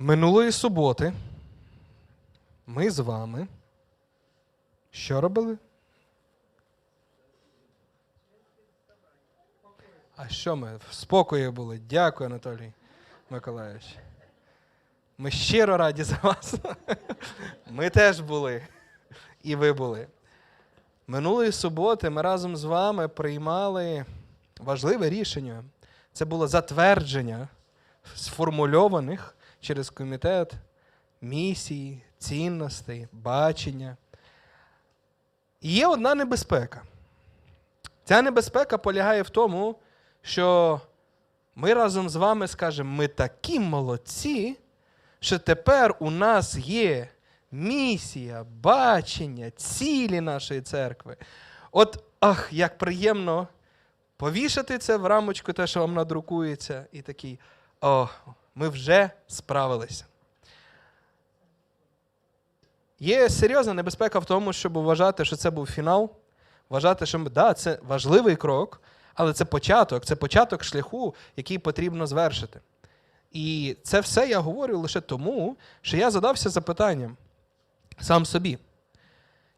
Минулої суботи ми з вами що робили? А що ми? В спокої були. Дякую, Анатолій Миколайович. Ми щиро раді за вас. Ми теж були. І ви були. Минулої суботи ми разом з вами приймали важливе рішення. Це було затвердження сформульованих через комітет місій, цінностей, бачення. І є одна небезпека. Ця небезпека полягає в тому, що ми разом з вами скажемо, ми такі молодці, що тепер у нас є місія, бачення, цілі нашої церкви. От ах, як приємно повішати це в рамочку, те, що вам надрукується, і такий, о, ми вже справилися. Є серйозна небезпека в тому, щоб вважати, що це був фінал, вважати, що да, це важливий крок, але це початок, це початок шляху, який потрібно звершити. І це все я говорю лише тому, що я задався запитанням сам собі.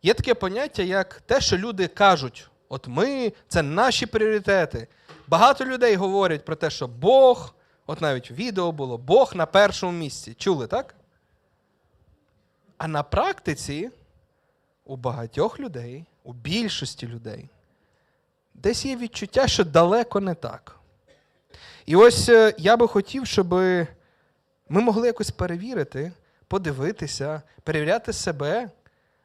Є таке поняття, як те, що люди кажуть: от ми, це наші пріоритети. Багато людей говорять про те, що Бог, от навіть відео було, Бог на першому місці. Чули, так? А на практиці у багатьох людей, у більшості людей, десь є відчуття, що далеко не так. І ось е, я би хотів, щоб ми могли якось перевірити, подивитися, перевіряти себе.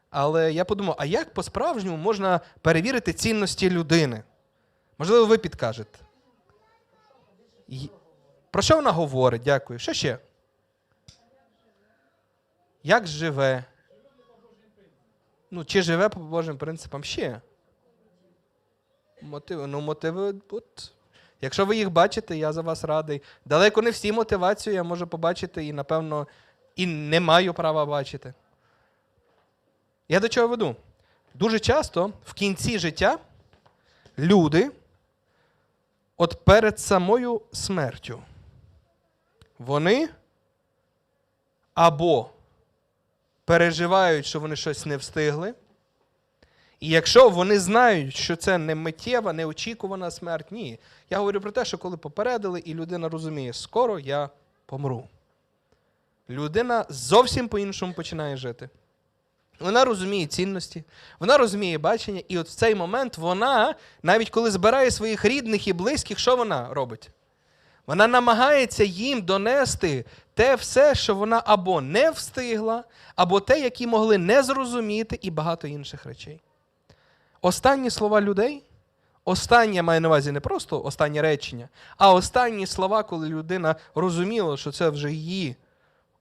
Але я подумав, а як по-справжньому можна перевірити цінності людини? Можливо, ви підкажете. Про що вона говорить? Дякую. Що ще? Як живе? Ну, чи живе по Божим принципам ще? Мотиви. Ну, мотиви. От. Якщо ви їх бачите, я за вас радий. Далеко не всі мотивацію я можу побачити і, напевно, і не маю права бачити. Я до чого веду? Дуже часто в кінці життя люди, от перед самою смертю, вони або переживають, що вони щось не встигли. І якщо вони знають, що це не миттєва, неочікувана смерть, ні. Я говорю про те, що коли попередили, і людина розуміє, скоро я помру. Людина зовсім по-іншому починає жити. Вона розуміє цінності, вона розуміє бачення, і от в цей момент вона, навіть коли збирає своїх рідних і близьких, що вона робить? Вона намагається їм донести те все, що вона або не встигла, або те, які могли не зрозуміти, і багато інших речей. Останні слова людей, останнє маю на увазі не просто останнє речення, а останні слова, коли людина розуміла, що це вже її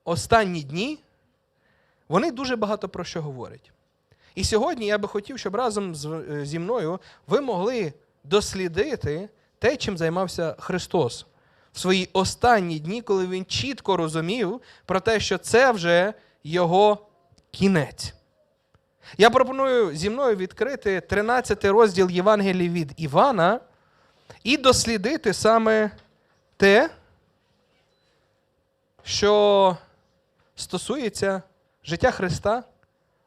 останні дні, вони дуже багато про що говорять. І сьогодні я би хотів, щоб разом е, зі мною ви могли дослідити те, чим займався Христос в свої останні дні, коли він чітко розумів про те, що це вже його кінець. Я пропоную зі мною відкрити 13 розділ Євангелії від Івана і дослідити саме те, що стосується життя Христа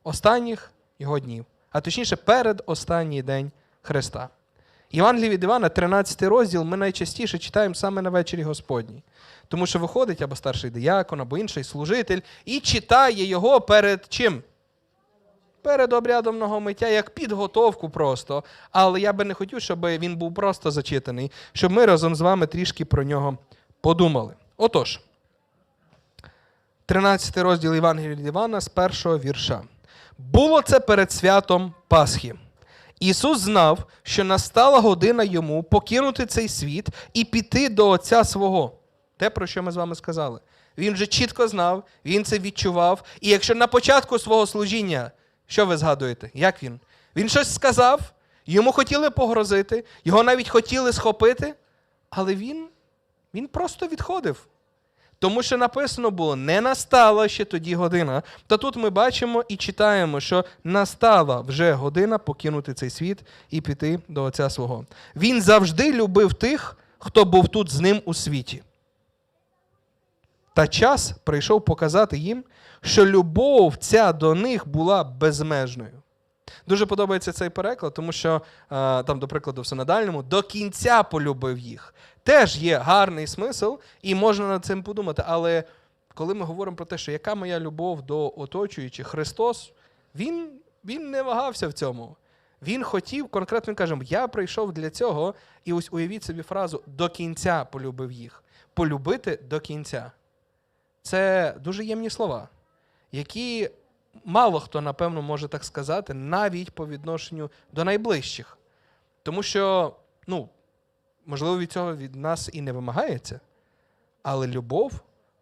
останніх його днів, а точніше, перед останній день Христа. Євангелії від Івана, 13 розділ, ми найчастіше читаємо саме на вечері Господній. Тому що виходить або старший диякон, або інший служитель і читає його перед чим? Перед обрядом многомиття, як підготовку просто. Але я би не хотів, щоб він був просто зачитаний, щоб ми разом з вами трішки про нього подумали. Отож, 13 розділ Євангелія від Івана з першого вірша. Було це перед святом Пасхи. Ісус знав, що настала година йому покинути цей світ і піти до Отця свого. Те, про що ми з вами сказали. Він вже чітко знав, він це відчував. І якщо на початку свого служіння, що ви згадуєте? Як він? Він щось сказав, йому хотіли погрозити, його навіть хотіли схопити, але він, він просто відходив. Тому що написано було, не настала ще тоді година. Та тут ми бачимо і читаємо, що настала вже година покинути цей світ і піти до Отця свого. Він завжди любив тих, хто був тут з ним у світі. Та час прийшов показати їм, що любов ця до них була безмежною. Дуже подобається цей переклад, тому що е, там, до прикладу, в синодальному до кінця полюбив їх. Теж є гарний смисл, і можна над цим подумати. Але коли ми говоримо про те, що яка моя любов до оточуючих, Христос, він, він не вагався в цьому. Він хотів, конкретно він каже, я прийшов для цього, і ось уявіть собі фразу до кінця полюбив їх. Полюбити до кінця. Це дуже ємні слова, які мало хто, напевно, може так сказати, навіть по відношенню до найближчих. Тому що, ну, можливо, від цього від нас і не вимагається, але любов,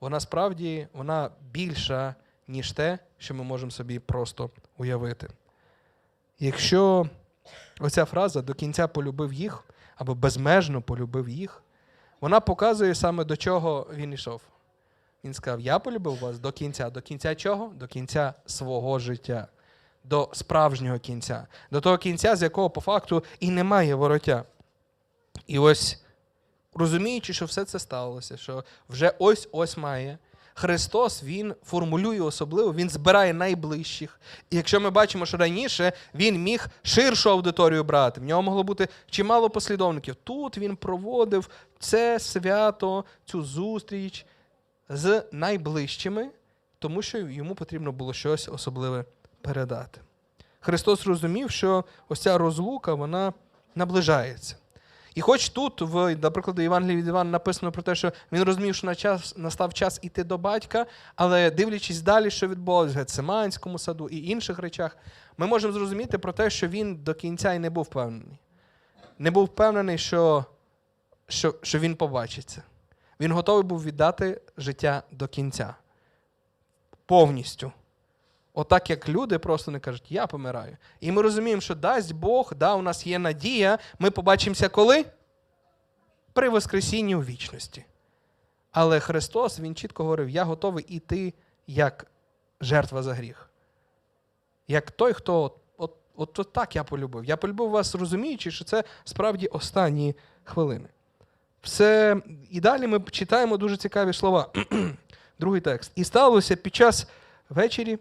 вона справді вона більша, ніж те, що ми можемо собі просто уявити. Якщо оця фраза до кінця полюбив їх, або безмежно полюбив їх, вона показує саме до чого він йшов. Він сказав: Я полюбив вас до кінця. До кінця чого? До кінця свого життя, до справжнього кінця, до того кінця, з якого по факту і немає вороття. І ось, розуміючи, що все це сталося, що вже ось-ось має, Христос Він формулює особливо, Він збирає найближчих. І якщо ми бачимо, що раніше він міг ширшу аудиторію брати, в нього могло бути чимало послідовників. Тут він проводив це свято, цю зустріч з найближчими, тому що йому потрібно було щось особливе передати. Христос розумів, що ось ця розлука вона наближається. І хоч тут, в, наприклад, Євангелії від Івана написано про те, що він розумів, що на час, настав час іти до батька, але дивлячись далі, що відбулося в Гециманському саду і інших речах, ми можемо зрозуміти про те, що він до кінця і не був впевнений. Не був впевнений, що, що, що він побачиться. Він готовий був віддати життя до кінця. Повністю. Отак, як люди просто не кажуть, я помираю. І ми розуміємо, що дасть Бог, да, у нас є надія, ми побачимося коли? При Воскресінні у вічності. Але Христос, Він чітко говорив: я готовий іти як жертва за гріх. Як той, хто от, от, от, так я полюбив. Я полюбив вас, розуміючи, що це справді останні хвилини. Все, і далі ми читаємо дуже цікаві слова. Другий текст. І сталося під час вечері,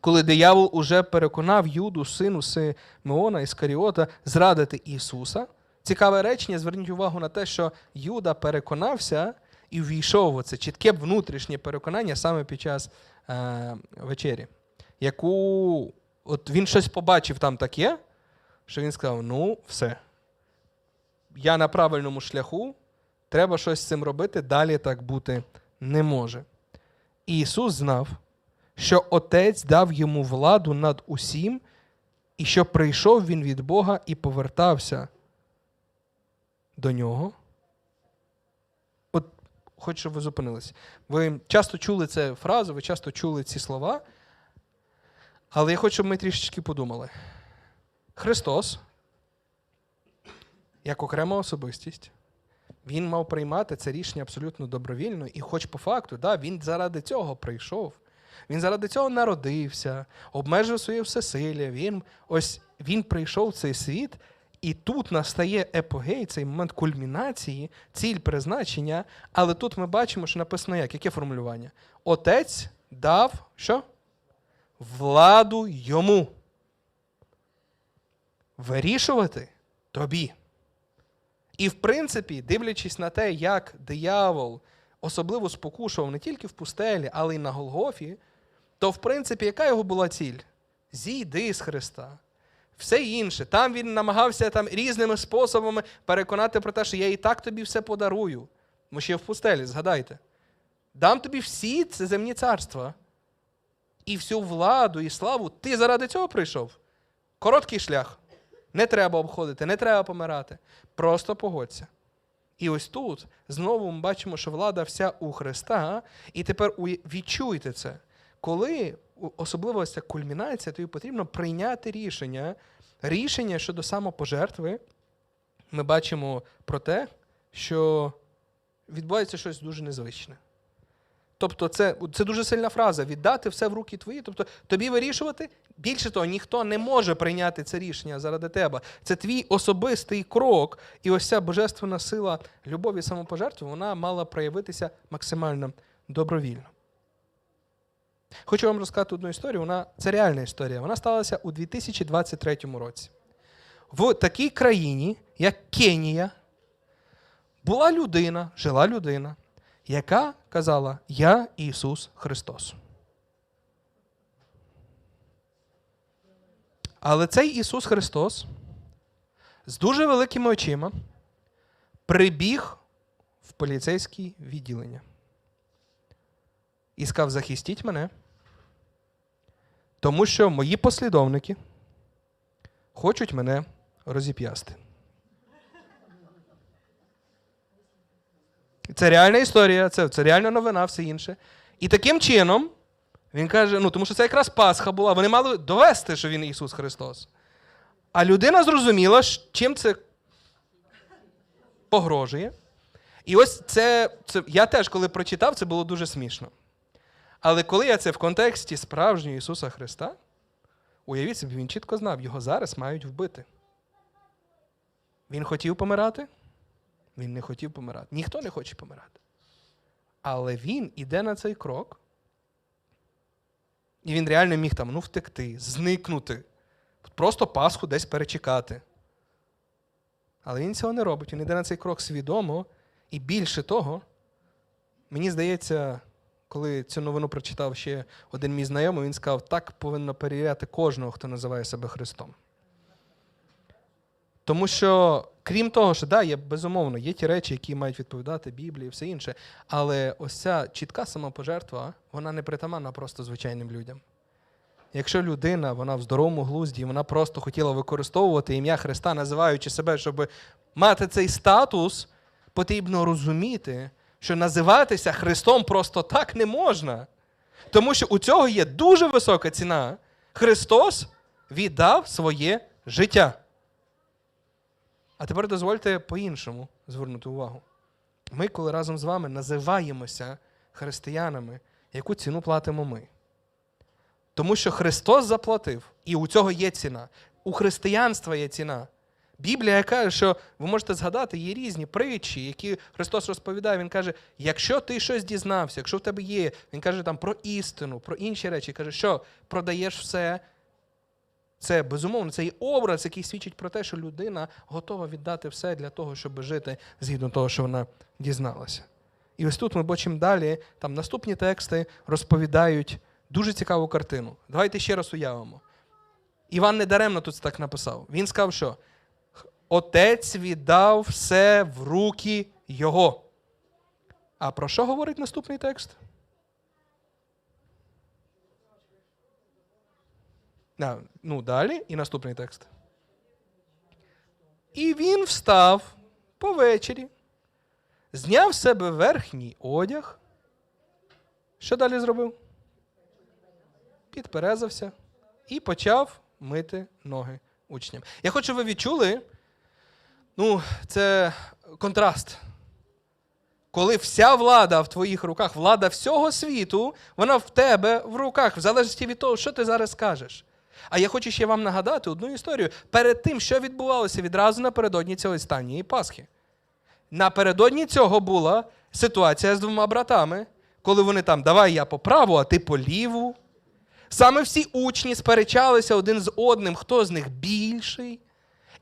коли диявол уже переконав Юду, сину Симеона Іскаріота, зрадити Ісуса. Цікаве речення, зверніть увагу на те, що Юда переконався і ввійшов у це чітке внутрішнє переконання саме під час е, вечері, яку от він щось побачив там таке, що він сказав: ну, все я на правильному шляху, треба щось з цим робити, далі так бути не може. І Ісус знав, що Отець дав йому владу над усім, і що прийшов він від Бога і повертався до нього. От хочу, щоб ви зупинилися. Ви часто чули цю фразу, ви часто чули ці слова, але я хочу, щоб ми трішечки подумали. Христос як окрема особистість. Він мав приймати це рішення абсолютно добровільно, і, хоч по факту, да, він заради цього прийшов. Він заради цього народився, обмежив своє всесилля. Він ось він прийшов в цей світ, і тут настає епогей, цей момент кульмінації, ціль призначення. Але тут ми бачимо, що написано як? Яке формулювання? Отець дав що? Владу йому. Вирішувати тобі. І, в принципі, дивлячись на те, як диявол особливо спокушував не тільки в пустелі, але й на Голгофі, то, в принципі, яка його була ціль? Зійди з Христа. Все інше. Там він намагався там, різними способами переконати про те, що я і так тобі все подарую. Ми ще в пустелі, згадайте. Дам тобі всі це земні царства. І всю владу і славу. Ти заради цього прийшов. Короткий шлях. Не треба обходити, не треба помирати. Просто погодься. І ось тут знову ми бачимо, що влада вся у Христа, і тепер відчуйте це. Коли особливо ця кульмінація, тобі потрібно прийняти рішення. Рішення щодо самопожертви, ми бачимо про те, що відбувається щось дуже незвичне. Тобто, це це дуже сильна фраза віддати все в руки твої. Тобто тобі вирішувати. Більше того, ніхто не може прийняти це рішення заради тебе. Це твій особистий крок. І ось ця божественна сила любові самопожертви, вона мала проявитися максимально добровільно. Хочу вам розказати одну історію. Вона, це реальна історія. Вона сталася у 2023 році. В такій країні, як Кенія, була людина, жила людина, яка казала: Я Ісус Христос. Але цей Ісус Христос з дуже великими очима прибіг в поліцейське відділення і сказав: захистіть мене, тому що мої послідовники хочуть мене розіп'ясти. Це реальна історія, це, це реальна новина, все інше. І таким чином, він каже: ну, тому що це якраз Пасха була, вони мали довести, що він Ісус Христос. А людина зрозуміла, чим це погрожує. І ось це, це я теж, коли прочитав, це було дуже смішно. Але коли я це в контексті справжнього Ісуса Христа, уявіть собі, він чітко знав, його зараз мають вбити. Він хотів помирати? Він не хотів помирати. Ніхто не хоче помирати. Але він іде на цей крок, і він реально міг там ну, втекти, зникнути, просто Пасху десь перечекати. Але він цього не робить. Він йде на цей крок свідомо. І більше того, мені здається, коли цю новину прочитав ще один мій знайомий, він сказав, так повинно перевіряти кожного, хто називає себе Христом. Тому що, крім того, що да, є безумовно, є ті речі, які мають відповідати Біблії і все інше, але ось ця чітка самопожертва, вона не притаманна просто звичайним людям. Якщо людина, вона в здоровому глузді, вона просто хотіла використовувати ім'я Христа, називаючи себе, щоб мати цей статус, потрібно розуміти, що називатися Христом просто так не можна. Тому що у цього є дуже висока ціна. Христос віддав своє життя. А тепер дозвольте по-іншому звернути увагу. Ми, коли разом з вами називаємося християнами, яку ціну платимо ми? Тому що Христос заплатив, і у цього є ціна. У християнства є ціна. Біблія каже, що ви можете згадати, є різні притчі, які Христос розповідає. Він каже: якщо ти щось дізнався, якщо в тебе є, він каже там про істину, про інші речі, каже, що продаєш все. Це безумовно, це є образ, який свідчить про те, що людина готова віддати все для того, щоб жити згідно того, що вона дізналася. І ось тут ми бачимо далі, там наступні тексти розповідають дуже цікаву картину. Давайте ще раз уявимо. Іван недаремно тут так написав. Він сказав, що Отець віддав все в руки Його. А про що говорить наступний текст? Ну, далі і наступний текст. І він встав повечері, зняв з себе верхній одяг. Що далі зробив? Підперезався і почав мити ноги учням. Я хочу, ви відчули, ну, це контраст. Коли вся влада в твоїх руках, влада всього світу, вона в тебе в руках, в залежності від того, що ти зараз скажеш. А я хочу ще вам нагадати одну історію перед тим, що відбувалося відразу напередодні цієї останньої Пасхи. Напередодні цього була ситуація з двома братами, коли вони там, давай я по праву, а ти по ліву. Саме всі учні сперечалися один з одним, хто з них більший.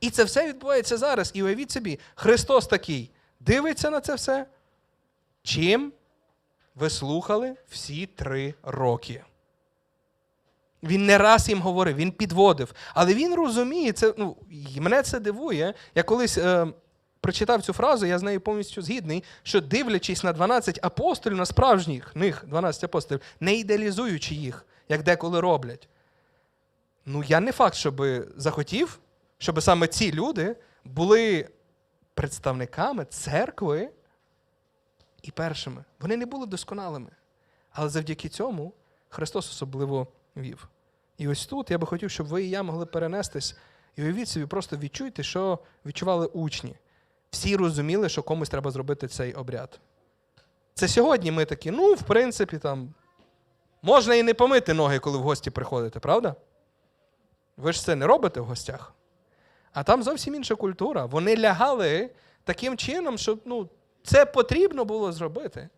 І це все відбувається зараз. І уявіть собі, Христос такий дивиться на це все. Чим ви слухали всі три роки? Він не раз їм говорив, він підводив. Але він розуміє, це, ну, мене це дивує. Я колись е, прочитав цю фразу, я з нею повністю згідний, що дивлячись на 12 апостолів, на справжніх них 12 апостолів, не ідеалізуючи їх, як деколи роблять. Ну, я не факт, щоб захотів, щоб саме ці люди були представниками церкви і першими. Вони не були досконалими. Але завдяки цьому Христос особливо вів. І ось тут я би хотів, щоб ви і я могли перенестись і уявіть собі, просто відчуйте, що відчували учні. Всі розуміли, що комусь треба зробити цей обряд. Це сьогодні ми такі, ну, в принципі, там, можна і не помити ноги, коли в гості приходите, правда? Ви ж це не робите в гостях. А там зовсім інша культура. Вони лягали таким чином, що ну, це потрібно було зробити.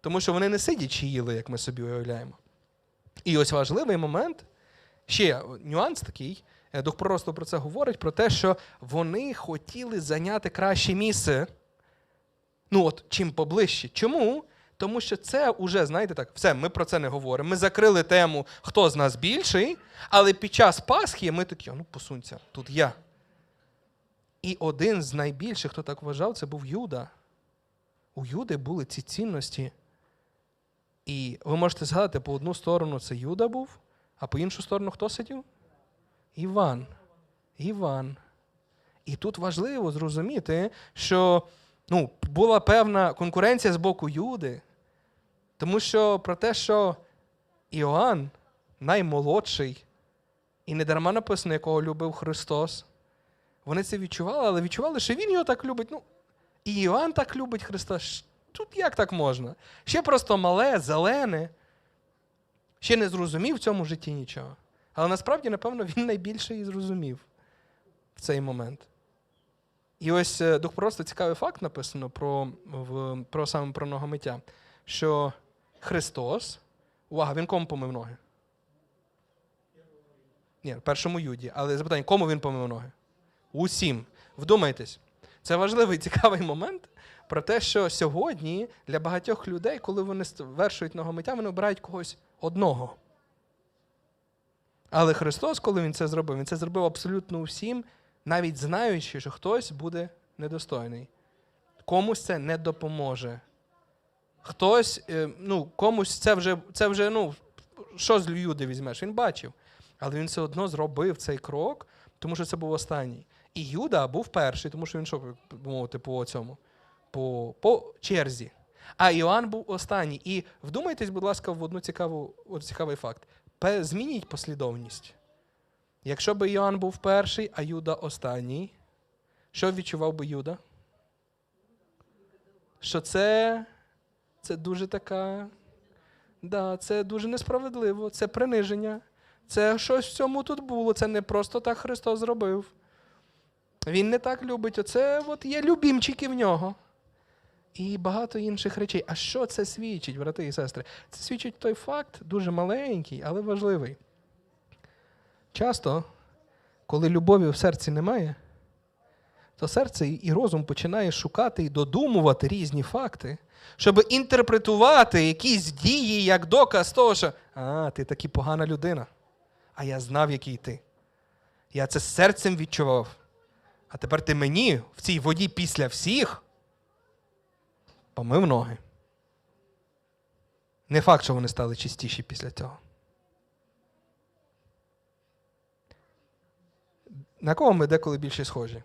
Тому що вони не сидячи їли, як ми собі уявляємо. І ось важливий момент, ще нюанс такий, е, дух пророцтва про це говорить, про те, що вони хотіли зайняти краще місце. Ну, от чим поближче. Чому? Тому що це вже, знаєте так, все, ми про це не говоримо. Ми закрили тему, хто з нас більший, але під час Пасхи ми такі, ну посунься, тут я. І один з найбільших, хто так вважав, це був Юда. У Юди були ці цінності. І ви можете згадати, по одну сторону це Юда був, а по іншу сторону хто сидів? Іван. Іван. І тут важливо зрозуміти, що ну, була певна конкуренція з боку Юди, тому що про те, що Іоанн наймолодший, і не дарма написано, якого любив Христос. Вони це відчували, але відчували, що він його так любить. Ну, і Іоанн так любить Христа. Тут як так можна? Ще просто мале, зелене, ще не зрозумів в цьому житті нічого. Але насправді, напевно, він найбільше і зрозумів в цей момент. І ось е, дух просто цікавий факт написано про, в, про саме про ногомиття, що Христос, увага, він кому помив ноги? Ні, першому юді. Але запитання, кому він помив ноги? Усім. Вдумайтесь, це важливий цікавий момент про те, що сьогодні для багатьох людей, коли вони вершують ногомиття, вони обирають когось одного. Але Христос, коли Він це зробив, Він це зробив абсолютно усім, навіть знаючи, що хтось буде недостойний. Комусь це не допоможе. Хтось, е, ну, комусь це вже, це вже ну, що з люди візьмеш? Він бачив. Але він все одно зробив цей крок, тому що це був останній. І Юда був перший, тому що він що, мовити, по цьому, по, по черзі. А Іоанн був останній. І вдумайтесь, будь ласка, в одну цікаву, от цікавий факт. Змініть послідовність. Якщо би Іоанн був перший, а Юда останній, що відчував би Юда? Що це, це дуже така. Да, це дуже несправедливо, це приниження. Це щось в цьому тут було. Це не просто так Христос зробив. Він не так любить. Оце от є любімчики в нього. І багато інших речей. А що це свідчить, брати і сестри? Це свідчить той факт, дуже маленький, але важливий. Часто, коли любові в серці немає, то серце і розум починає шукати і додумувати різні факти, щоб інтерпретувати якісь дії як доказ того, що а, ти таки погана людина. А я знав, який ти. Я це серцем відчував. А тепер ти мені в цій воді після всіх помив ноги. Не факт, що вони стали чистіші після цього. На кого ми деколи більше схожі?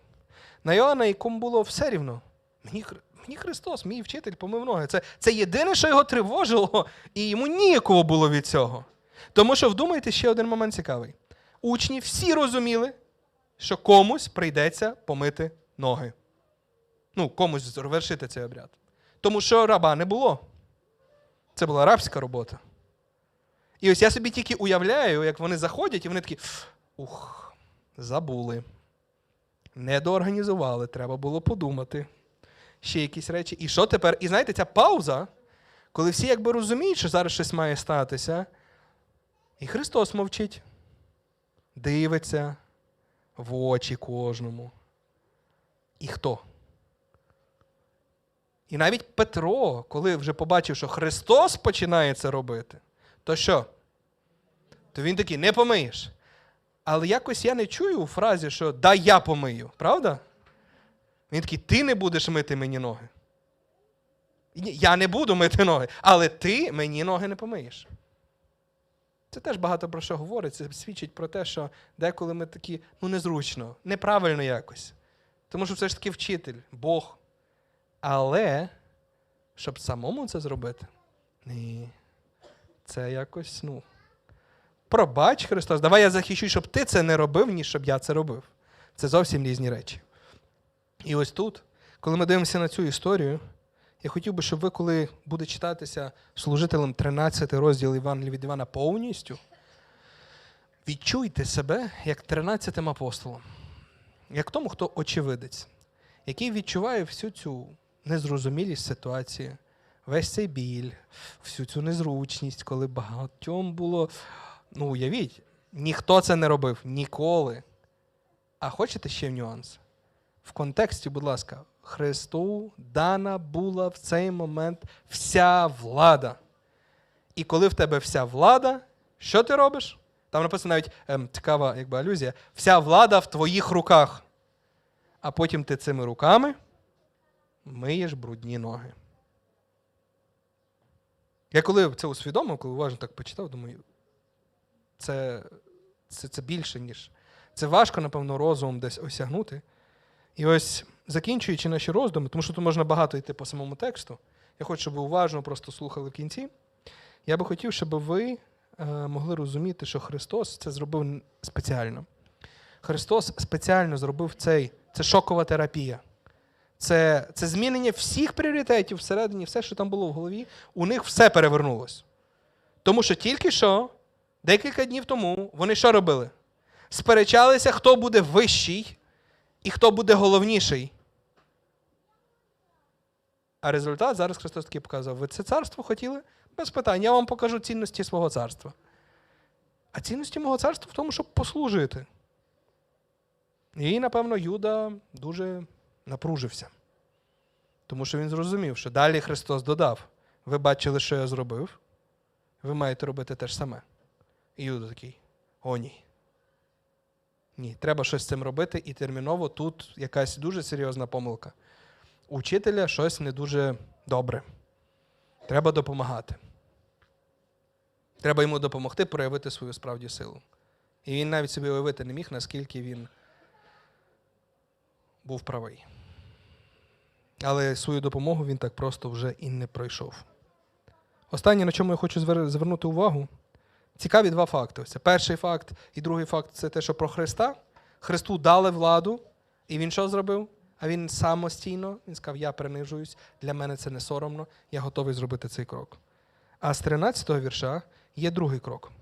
На Йоанна, якому було все рівно. Мені, мені Христос, мій вчитель, помив ноги. Це, це єдине, що його тривожило, і йому ніякого було від цього. Тому що вдумайте, ще один момент цікавий. Учні всі розуміли, що комусь прийдеться помити ноги. Ну, комусь завершити цей обряд. Тому що раба не було. Це була рабська робота. І ось я собі тільки уявляю, як вони заходять, і вони такі: ух, забули. Не доорганізували, треба було подумати. Ще якісь речі. І що тепер? І знаєте, ця пауза, коли всі якби розуміють, що зараз щось має статися, і Христос мовчить, дивиться в очі кожному. І хто? І навіть Петро, коли вже побачив, що Христос починає це робити, то що? То він такий, не помиєш. Але якось я не чую у фразі, що да я помию, правда? Він такий, ти не будеш мити мені ноги. Я не буду мити ноги, але ти мені ноги не помиєш. Це теж багато про що говорить. Це свідчить про те, що деколи ми такі, ну, незручно, неправильно якось. Тому що все ж таки вчитель, Бог. Але щоб самому це зробити, ні. Це якось, ну. Пробач, Христос, давай я захищу, щоб ти це не робив, ніж щоб я це робив. Це зовсім різні речі. І ось тут, коли ми дивимося на цю історію, я хотів би, щоб ви, коли буде читатися служителем 13 розділ Івана від Івана повністю, відчуйте себе як 13 апостолом, як тому, хто очевидець, який відчуває всю цю незрозумілість ситуації, весь цей біль, всю цю незручність, коли багатьом було. Ну, уявіть, ніхто це не робив ніколи. А хочете ще нюанс? В контексті, будь ласка, Христу дана була в цей момент вся влада. І коли в тебе вся влада, що ти робиш? Там написано навіть ем, цікава якби, алюзія: вся влада в твоїх руках. А потім ти цими руками миєш брудні ноги. Я коли це усвідомив, коли уважно так почитав, думаю, це, це, це більше, ніж. Це важко, напевно, розумом десь осягнути. І ось закінчуючи наші роздуми, тому що тут можна багато йти по самому тексту. Я хочу, щоб ви уважно просто слухали в кінці. Я би хотів, щоб ви е, могли розуміти, що Христос це зробив спеціально. Христос спеціально зробив цей, це шокова терапія. Це, це змінення всіх пріоритетів всередині, все, що там було в голові, у них все перевернулось. Тому що тільки що, декілька днів тому, вони що робили? Сперечалися, хто буде вищий і хто буде головніший. А результат зараз Христос таки показав: ви це царство хотіли? Без питань. Я вам покажу цінності свого царства. А цінності мого царства в тому, щоб послужити. І, напевно, Юда дуже напружився. Тому що він зрозумів, що далі Христос додав: ви бачили, що я зробив, ви маєте робити те ж саме. І Юда такий: о, ні. Ні, треба щось з цим робити, і терміново тут якась дуже серйозна помилка. У вчителя щось не дуже добре. Треба допомагати. Треба йому допомогти проявити свою справді силу. І він навіть собі уявити не міг, наскільки він був правий. Але свою допомогу він так просто вже і не пройшов. Останнє, на чому я хочу звернути увагу, цікаві два факти. Це перший факт і другий факт це те, що про Христа. Христу дали владу, і він що зробив? А він самостійно, він сказав, я принижуюсь, для мене це не соромно, я готовий зробити цей крок. А з 13-го вірша є другий крок.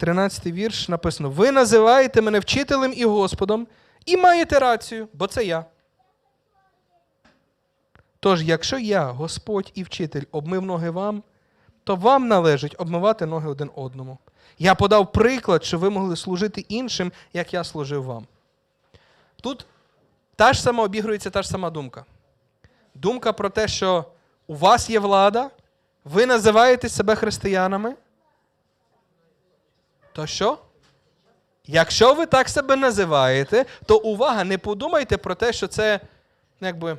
13-й вірш написано: Ви називаєте мене вчителем і Господом, і маєте рацію, бо це я. Тож, якщо я, Господь і вчитель, обмив ноги вам, то вам належить обмивати ноги один одному. Я подав приклад, що ви могли служити іншим, як я служив вам. Тут та ж сама обігрується та ж сама думка. Думка про те, що у вас є влада, ви називаєте себе християнами. То що? Якщо ви так себе називаєте, то увага, не подумайте про те, що це ну, якби.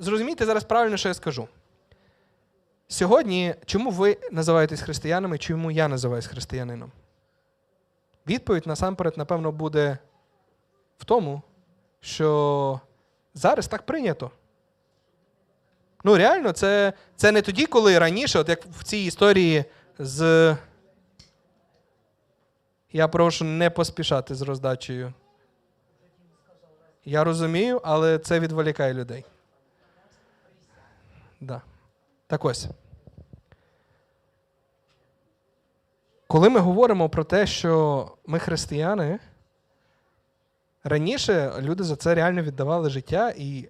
Зрозумійте зараз правильно, що я скажу. Сьогодні, чому ви називаєтесь християнами, чому я називаюсь християнином? Відповідь насамперед, напевно, буде в тому, що зараз так прийнято. Ну, реально, це, це не тоді, коли раніше, от як в цій історії з. Я прошу не поспішати з роздачею. Я розумію, але це відволікає людей. Да. Так ось. Коли ми говоримо про те, що ми християни, раніше люди за це реально віддавали життя, і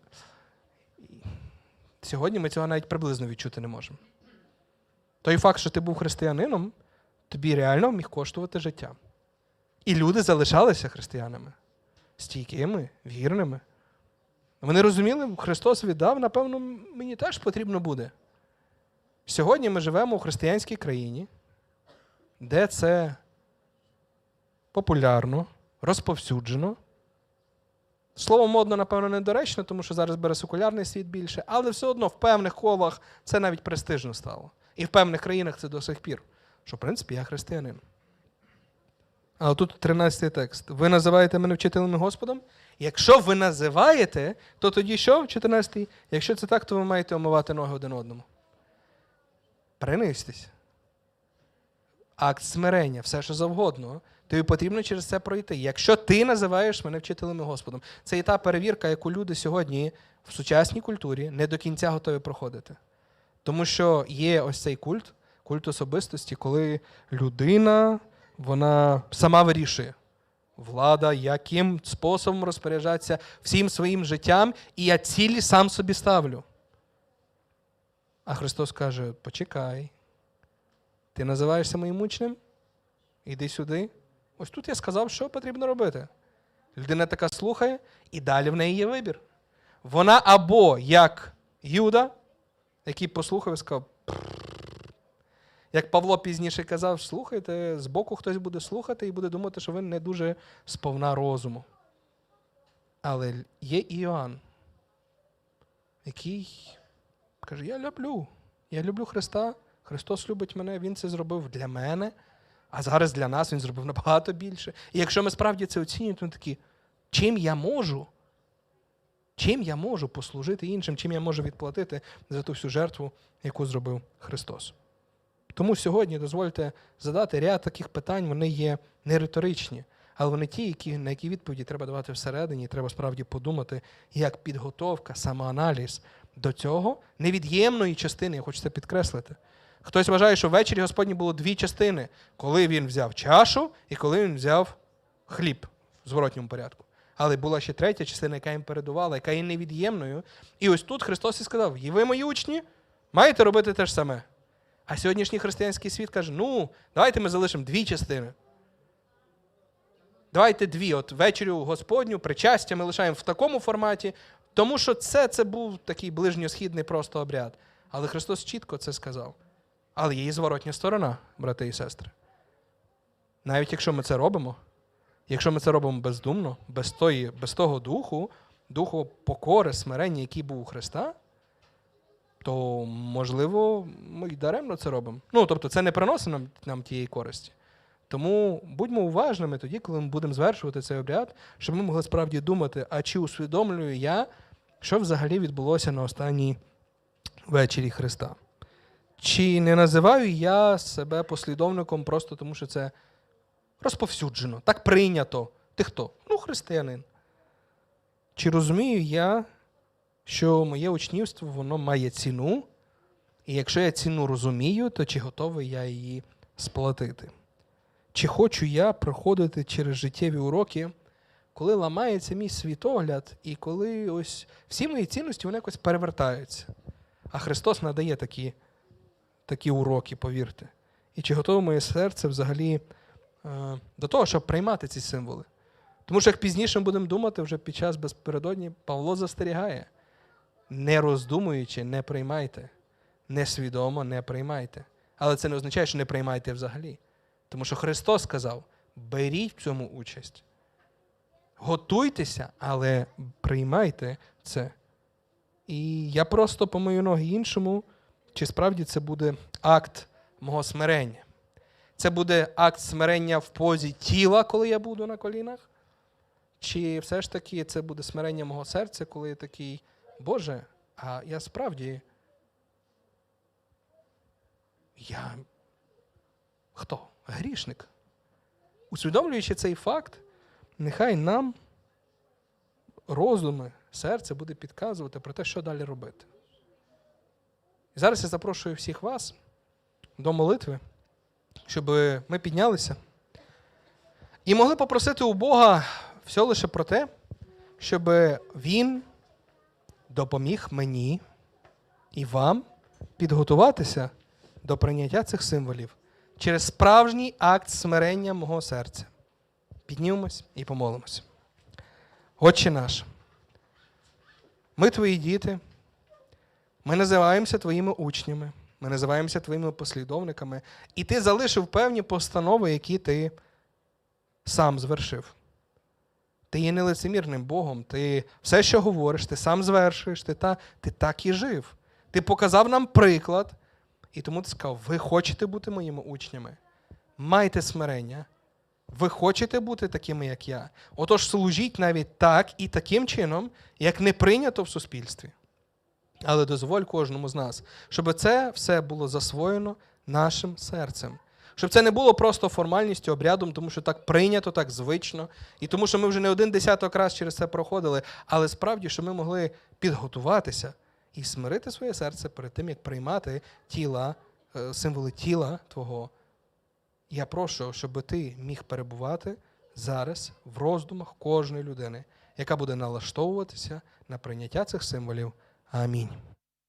сьогодні ми цього навіть приблизно відчути не можемо. Той факт, що ти був християнином, тобі реально міг коштувати життя. І люди залишалися християнами, стійкими, вірними. Вони розуміли, Христос віддав, напевно, мені теж потрібно буде. Сьогодні ми живемо у християнській країні, де це популярно, розповсюджено. Слово модно, напевно, недоречно, тому що зараз бере секулярний світ більше, але все одно в певних колах це навіть престижно стало. І в певних країнах це до сих пір. Що, в принципі, я християнин. А тут 13 текст. Ви називаєте мене вчителем і Господом? Якщо ви називаєте, то тоді що? 14. Якщо це так, то ви маєте омивати ноги один одному. Принистись. Акт смирення, все що завгодно. Тобі потрібно через це пройти. Якщо ти називаєш мене вчителем і Господом, це і та перевірка, яку люди сьогодні в сучасній культурі не до кінця готові проходити. Тому що є ось цей культ, культ особистості, коли людина вона сама вирішує. Влада, яким способом розпоряджатися всім своїм життям, і я цілі сам собі ставлю. А Христос каже: почекай. Ти називаєшся моїм учнем? Іди сюди. Ось тут я сказав, що потрібно робити. Людина така слухає, і далі в неї є вибір. Вона або як Юда, який послухав і сказав. Як Павло пізніше казав, слухайте, збоку хтось буде слухати і буде думати, що ви не дуже сповна розуму. Але є Іоанн, який каже: Я люблю. Я люблю Христа. Христос любить мене, Він це зробив для мене, а зараз для нас Він зробив набагато більше. І якщо ми справді це оцінюємо, то ми такі, чим я можу? Чим я можу послужити іншим, чим я можу відплатити за ту всю жертву, яку зробив Христос? Тому сьогодні дозвольте задати ряд таких питань, вони є не риторичні, але вони ті, які, на які відповіді треба давати всередині, і треба справді подумати, як підготовка, самоаналіз до цього невід'ємної частини, я хочу це підкреслити. Хтось вважає, що ввечері Господні було дві частини, коли він взяв чашу і коли він взяв хліб в зворотньому порядку. Але була ще третя частина, яка їм передувала, яка є невід'ємною. І ось тут Христос і сказав: і ви, мої учні, маєте робити те ж саме. А сьогоднішній християнський світ каже: ну, давайте ми залишимо дві частини. Давайте дві. От вечерю Господню, причастя ми лишаємо в такому форматі, тому що це, це був такий ближньосхідний просто обряд. Але Христос чітко це сказав. Але є і зворотня сторона, брати і сестри. Навіть якщо ми це робимо, якщо ми це робимо бездумно, без, тої, без того духу, духу покори, смирення, який був у Христа, то, можливо, ми й даремно це робимо. Ну, тобто, це не приносить нам, нам тієї користі. Тому будьмо уважними тоді, коли ми будемо звершувати цей обряд, щоб ми могли справді думати, а чи усвідомлюю я, що взагалі відбулося на останній вечері Христа. Чи не називаю я себе послідовником просто тому, що це розповсюджено, так прийнято. Ти хто? Ну, християнин. Чи розумію я, що моє учнівство воно має ціну, і якщо я ціну розумію, то чи готовий я її сплатити? Чи хочу я проходити через життєві уроки, коли ламається мій світогляд, і коли ось всі мої цінності вони якось перевертаються? А Христос надає такі, такі уроки, повірте. І чи готове моє серце взагалі е, до того, щоб приймати ці символи? Тому що як пізніше ми будемо думати, вже під час безпередодні Павло застерігає. Не роздумуючи, не приймайте. Несвідомо не приймайте. Але це не означає, що не приймайте взагалі. Тому що Христос сказав: беріть в цьому участь. Готуйтеся, але приймайте це. І я просто помию ноги іншому, чи справді це буде акт мого смирення. Це буде акт смирення в позі тіла, коли я буду на колінах. Чи все ж таки це буде смирення мого серця, коли я такий, Боже, а я справді. Я хто? Грішник. Усвідомлюючи цей факт, нехай нам розуми, серце буде підказувати про те, що далі робити. І зараз я запрошую всіх вас до молитви, щоб ми піднялися і могли попросити у Бога все лише про те, щоб Він допоміг мені і вам підготуватися до прийняття цих символів через справжній акт смирення мого серця. Піднімемось і помолимось. Отче наш, ми твої діти, ми називаємося твоїми учнями, ми називаємося твоїми послідовниками, і ти залишив певні постанови, які ти сам звершив. Ти є нелицемірним Богом, ти все, що говориш, ти сам звершуєш, ти, та, ти так і жив. Ти показав нам приклад, і тому ти сказав: ви хочете бути моїми учнями? Майте смирення. Ви хочете бути такими, як я. Отож, служіть навіть так і таким чином, як не прийнято в суспільстві. Але дозволь кожному з нас, щоб це все було засвоєно нашим серцем. Щоб це не було просто формальністю, обрядом, тому що так прийнято, так звично, і тому, що ми вже не один десяток раз через це проходили, але справді, що ми могли підготуватися і смирити своє серце перед тим, як приймати тіла, е, символи тіла Твого. Я прошу, щоб ти міг перебувати зараз в роздумах кожної людини, яка буде налаштовуватися на прийняття цих символів. Амінь.